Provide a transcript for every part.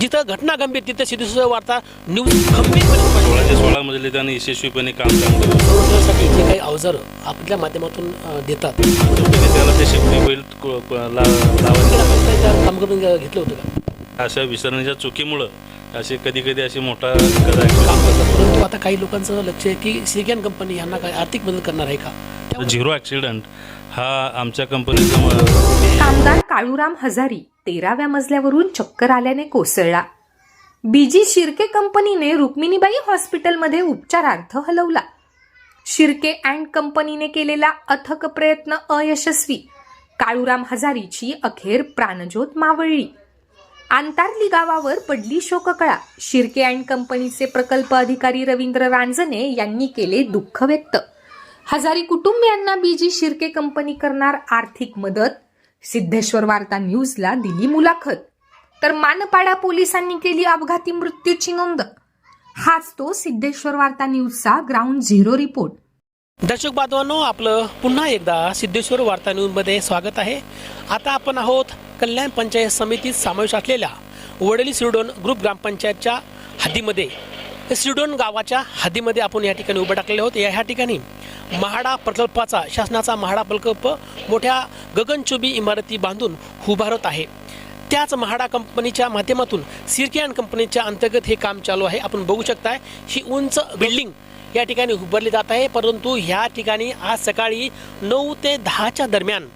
जिथं घटना गंभीर तिथं सिद्धेश्वर वार्ता न्यूज गंभीरपणे सोळा ते सोळा मजले त्यांनी यशस्वीपणे काम. संरक्षणासाठी जे काही अवजारं आपल्या माध्यमातून देतात. त्याला ते सेफ्टी बेल्ट क- क- ला- लावायचं. त्याला आपण काही त्या कामगारांनी घेतलं होतं का? अशा विसरण्याच्या चुकीमुळं असे कधी कधी अशी मोठा काम परंतु आता काही लोकांचं लक्ष आहे की सिरियन कंपनी यांना काय आर्थिक मदत करणार आहे का? झिरो ॲक्सिडेंट हा आमच्या कंपनीचा कामगार काळूराम हजारी तेराव्या मजल्यावरून चक्कर आल्याने कोसळला. बीजी शिर्के कंपनीने रुक्मिणीबाई हॉस्पिटलमध्ये उपचारार्थ हलवला. शिर्के अँड कंपनीने केलेला अथक प्रयत्न अयशस्वी. काळूराम हजारीची अखेर प्राणज्योत मावळली. आंतारली गावावर पडली शोककळा. शिर्के अँड कंपनीचे प्रकल्प अधिकारी रवींद्र रांजने यांनी केले दुःख व्यक्त. हजारी कुटुंबियांना बीजी शिर्के कंपनी करणार आर्थिक मदत सिद्धेश्वर वार्ता न्यूजला दिली मुलाखत. तर मानपाडा पोलिसांनी केली अपघाती मृत्यूची नोंद. हाच तो सिद्धेश्वर वार्ता न्यूजचा ग्राउंड झिरो रिपोर्ट दर्शक बांधवांनो आपलं पुन्हा एकदा सिद्धेश्वर वार्ता न्यूजमध्ये स्वागत आहे. आता आपण आहोत कल्याण पंचायत समितीत समावेश असलेल्या वडली सिडोन ग्रुप ग्रामपंचायतच्या हद्दीमध्ये. सिडोन गावाच्या हद्दीमध्ये आपण या ठिकाणी उभं टाकलेले आहोत. या ह्या ठिकाणी म्हाडा प्रकल्पाचा शासनाचा म्हाडा प्रकल्प मोठ्या गगनचुबी इमारती बांधून उभारत आहे. त्याच म्हाडा कंपनीच्या माध्यमातून सिरके कंपनीच्या अंतर्गत हे काम चालू आहे. आपण बघू शकताय ही उंच बिल्डिंग या ठिकाणी उभारली जात आहे. परंतु ह्या ठिकाणी आज सकाळी नऊ ते दहाच्या दरम्यान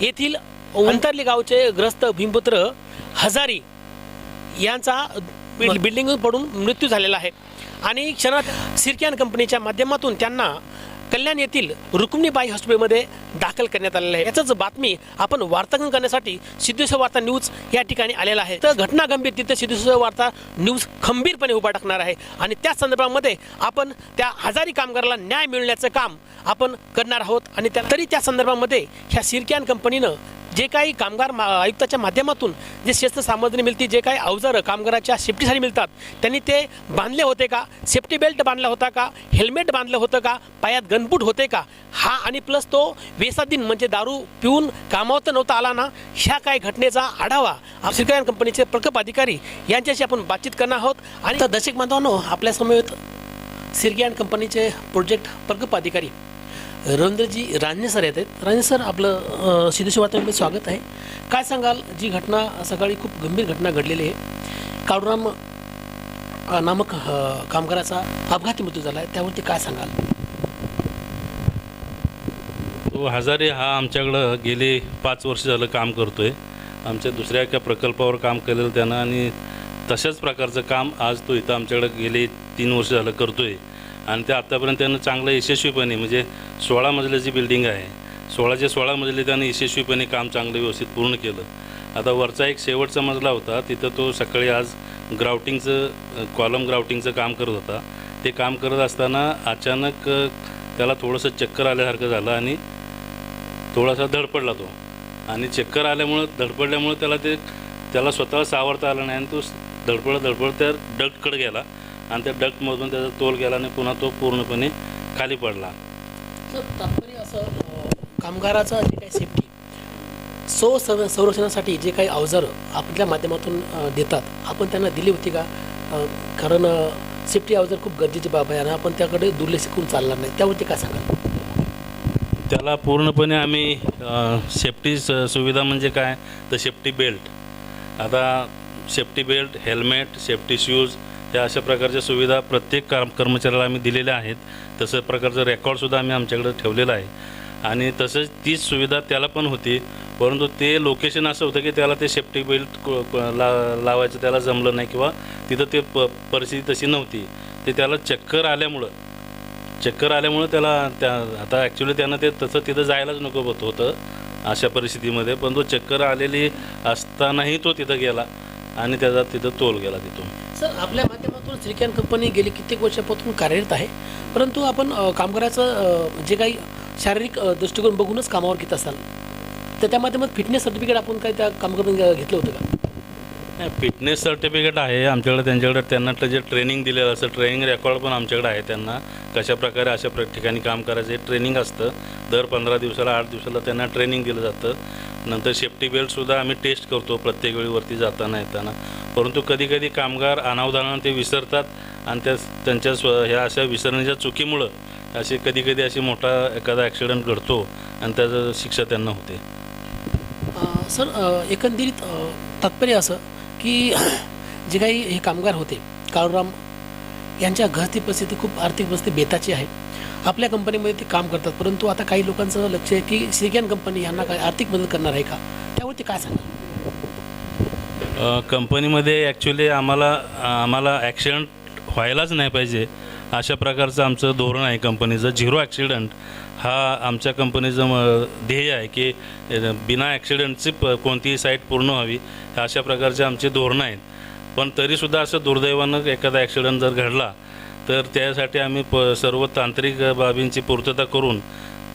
येथील अंतरली गावचे ग्रस्त भीमपुत्र हजारी यांचा बिल- बिल्डिंग पडून मृत्यू झालेला आहे. आणि क्षणात सिरकियान कंपनीच्या माध्यमातून त्यांना कल्याण येथील रुक्मिणीबाई हॉस्पिटलमध्ये दाखल करण्यात आलेलं आहे. याच बातमी आपण वार्तांकन करण्यासाठी सिद्धेश्वर वार्ता न्यूज या ठिकाणी आलेला आहे. तर घटना गंभीर तिथे सिद्धेश्वर वार्ता न्यूज खंबीरपणे उभा टाकणार आहे. आणि त्या संदर्भामध्ये आपण त्या हजारी कामगाराला न्याय मिळण्याचं काम आपण करणार आहोत. आणि त्या तरी त्या संदर्भामध्ये ह्या सिरकॅन कंपनीनं जे काही कामगार मा- आयुक्ताच्या माध्यमातून जे शस्त्र सामग्री मिळते जे काही अवजारं कामगाराच्या सेफ्टीसाठी मिळतात त्यांनी ते बांधले होते का? सेफ्टी बेल्ट बांधला होता का? हेल्मेट बांधलं होतं का? पायात गनबूट होते का? हा आणि प्लस तो वेसादिन म्हणजे दारू पिऊन कामावर नव्हता आला ना ह्या काही घटनेचा आढावा श्रीकरण कंपनीचे प्रकल्प अधिकारी यांच्याशी आपण बातचीत करणार आहोत. आणि दशक दर्शक बांधवांनो आपल्या समवेत सिरगियान कंपनीचे प्रोजेक्ट प्रकल्प अधिकारी रवींद्रजी राणे सर येत आहेत. राणे सर आपलं सिद्धेश्वर वातावरणामध्ये स्वागत आहे. काय सांगाल जी घटना सकाळी खूप गंभीर घटना घडलेली आहे. काळूराम नामक कामगाराचा अपघाती मृत्यू झाला आहे. त्यावरती काय सांगाल? तो हजारे हा आमच्याकडं गेले पाच वर्ष झालं काम करतो आहे आमच्या दुसऱ्या एका प्रकल्पावर काम केलेलं त्यानं आणि तशाच प्रकारचं काम आज तो इथं आमच्याकडं गेले तीन वर्ष झालं करतो आहे आणि ते आत्तापर्यंत त्यानं चांगलं यशस्वीपणे म्हणजे सोळा मजल्याची बिल्डिंग आहे सोळाचे सोळा मजले त्याने यशस्वीपणे काम चांगलं व्यवस्थित पूर्ण केलं. आता वरचा एक शेवटचा मजला होता तिथं तो सकाळी आज ग्राउटिंगचं कॉलम ग्राउटिंगचं काम करत होता. ते काम करत असताना अचानक त्याला थोडंसं चक्कर आल्यासारखं झालं आणि थोडासा धडपडला तो. आणि चक्कर आल्यामुळं धडपडल्यामुळं त्याला ते त्याला स्वतःला सावरता आलं नाही आणि तो धडपड धडपड त्या डक्टकडे गेला. आणि त्या डकमधून त्याचा तोल गेला आणि पुन्हा तो पूर्णपणे खाली पडला. याचं तात्पर्य असं कामगाराचा कामगाराचं जे काही सेफ्टी सो सं संरक्षणासाठी जे काही अवजारं आपल्या माध्यमातून देतात आपण त्यांना दिली होती का? कारण सेफ्टी अवजार खूप गरजेची बाब आहे आणि आपण त्याकडे दुर्लक्ष करून चालणार नाही. त्यावरती काय सांगाल? त्याला पूर्णपणे आम्ही सेफ्टी स सुविधा म्हणजे काय? तर सेफ्टी बेल्ट आता safety belt helmet safety shoes त्या अशा प्रकारच्या सुविधा प्रत्येक काम कर्मचाऱ्याला आम्ही दिलेल्या आहेत. तसं प्रकारचं रेकॉर्डसुद्धा आम्ही आमच्याकडे ठेवलेलं आहे. आणि तसंच तीच सुविधा त्याला पण होती. परंतु ते लोकेशन असं होतं की त्याला ते सेफ्टी बेल्ट क- ला लावायचं त्याला जमलं नाही किंवा तिथं ते प परिस्थिती तशी नव्हती. ते त्याला चक्कर आल्यामुळं चक्कर आल्यामुळं त्याला त्या आता ॲक्च्युली त्यानं ते तसं तिथं जायलाच नको होत होतं अशा परिस्थितीमध्ये. पण तो चक्कर आलेली असतानाही तो तिथं गेला आणि त्याचा तिथं तोल गेला तिथून. सर आपल्या माध्यमातून श्रीकॅन कंपनी गेली कित्येक वर्षापासून कार्यरत आहे. परंतु आपण कामगाराचं जे काही शारीरिक दृष्टिकोन बघूनच कामावर घेत असाल तर त्या माध्यमात फिटनेस सर्टिफिकेट आपण काय त्या कामगारांनी घेतलं होतं का? फिटनेस सर्टिफिकेट आहे आमच्याकडे त्यांच्याकडे त्यांना जे ट्रेनिंग दिलेलं असतं ट्रेनिंग रेकॉर्ड पण आमच्याकडे आहे त्यांना. कशा प्रकारे अशा प्र ठिकाणी काम करायचं हे ट्रेनिंग असतं. दर पंधरा दिवसाला आठ दिवसाला त्यांना ट्रेनिंग दिलं जातं. नंतर सेफ्टी बेल्टसुद्धा आम्ही टेस्ट करतो प्रत्येक वेळी वरती जाताना येताना. परंतु कधी कधी कामगार अनावधानानं ते विसरतात आणि त्या त्यांच्या स्व ह्या अशा विसरण्याच्या चुकीमुळं असे कधी कधी अशी मोठा एखादा ॲक्सिडेंट घडतो आणि त्याचं शिक्षा त्यांना होते. सर एकंदरीत तात्पर्य असं की जे काही हे कामगार होते काळूराम यांच्या घरची परिस्थिती खूप आर्थिक परिस्थिती बेताची आहे. आपल्या कंपनीमध्ये ते काम करतात परंतु आता काही लोकांचं लक्ष आहे की सिरियन कंपनी यांना काय आर्थिक मदत करणार आहे का? त्यावर ते काय सांगणार कंपनीमध्ये ॲक्च्युली आम्हाला आम्हाला ॲक्सिडंट व्हायलाच नाही पाहिजे. अशा प्रकारचं आमचं धोरण आहे कंपनीचं. झिरो ॲक्सिडंट हा आमच्या कंपनीचं म- ध्येय आहे की बिना ॲक्सिडंटची प कोणतीही साईट पूर्ण व्हावी. अशा प्रकारचे आमचे धोरणं आहेत. पण तरीसुद्धा असं दुर्दैवानं एखादा ॲक्सिडंट जर घडला तर त्यासाठी आम्ही प सर्व तांत्रिक बाबींची पूर्तता करून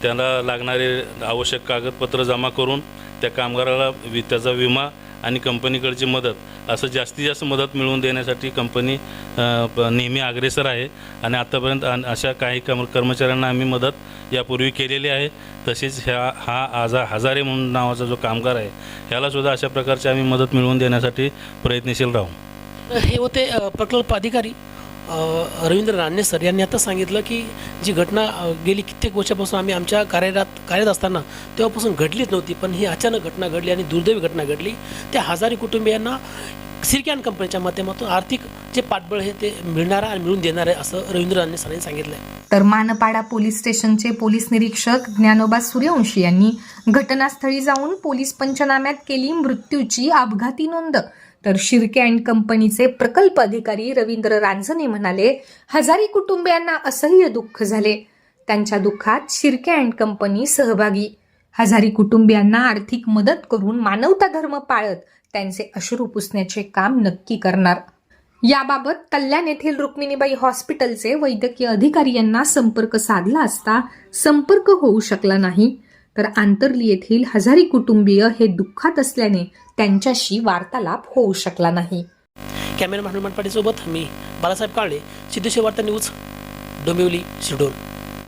त्याला लागणारे आवश्यक कागदपत्र जमा करून त्या कामगाराला वि त्याचा विमा आणि कंपनीकडची मदत असं जास्तीत जास्त मदत मिळवून देण्यासाठी कंपनी प- नेहमी अग्रेसर आहे. आणि आत्तापर्यंत अशा काही कम कर्मचाऱ्यांना आम्ही मदत यापूर्वी केलेली आहे. तसेच ह्या हा आजा हजारे म्हणून नावाचा जो कामगार आहे ह्यालासुद्धा अशा प्रकारची आम्ही मदत मिळवून देण्यासाठी प्रयत्नशील राहू. हे होते प्रकल्प अधिकारी. रवींद्र राणे सर यांनी आता सांगितलं की जी घटना गेली कित्येक वर्षापासून आम्ही आमच्या कार्यरत कार्यरत असताना तेव्हापासून घडलीच नव्हती पण ही अचानक घटना घडली आणि दुर्दैवी घटना घडली. त्या हजारी कुटुंबियांना सिरकॅन कंपनीच्या माध्यमातून आर्थिक जे पाठबळ हे ते मिळणार आणि मिळून देणार आहे असं रवींद्र राणे सरांनी सांगितलं आहे तर मानपाडा पोलीस स्टेशनचे पोलीस निरीक्षक ज्ञानोबा सूर्यवंशी यांनी घटनास्थळी जाऊन पोलीस पंचनाम्यात केली मृत्यूची अपघाती नोंद. तर शिर्के अँड कंपनीचे प्रकल्प अधिकारी रवींद्र रांझणे म्हणाले हजारी कुटुंबियांना असह्य दुःख झाले. त्यांच्या दुःखात शिर्के अँड कंपनी सहभागी. हजारी कुटुंबियांना आर्थिक मदत करून मानवता धर्म पाळत त्यांचे अश्रू पुसण्याचे काम नक्की करणार. याबाबत कल्याण येथील रुक्मिणीबाई हॉस्पिटलचे वैद्यकीय अधिकारी यांना संपर्क साधला असता संपर्क होऊ शकला नाही. तर आंतरली येथील हजारी कुटुंबीय हे दुःखात असल्याने त्यांच्याशी वार्तालाप होऊ शकला नाही. कॅमेरामॅन हनुमान पाटील मी बालासाहेब काळे सिद्धेश्वर वार्ता न्यूज डोंबिवली शिडोल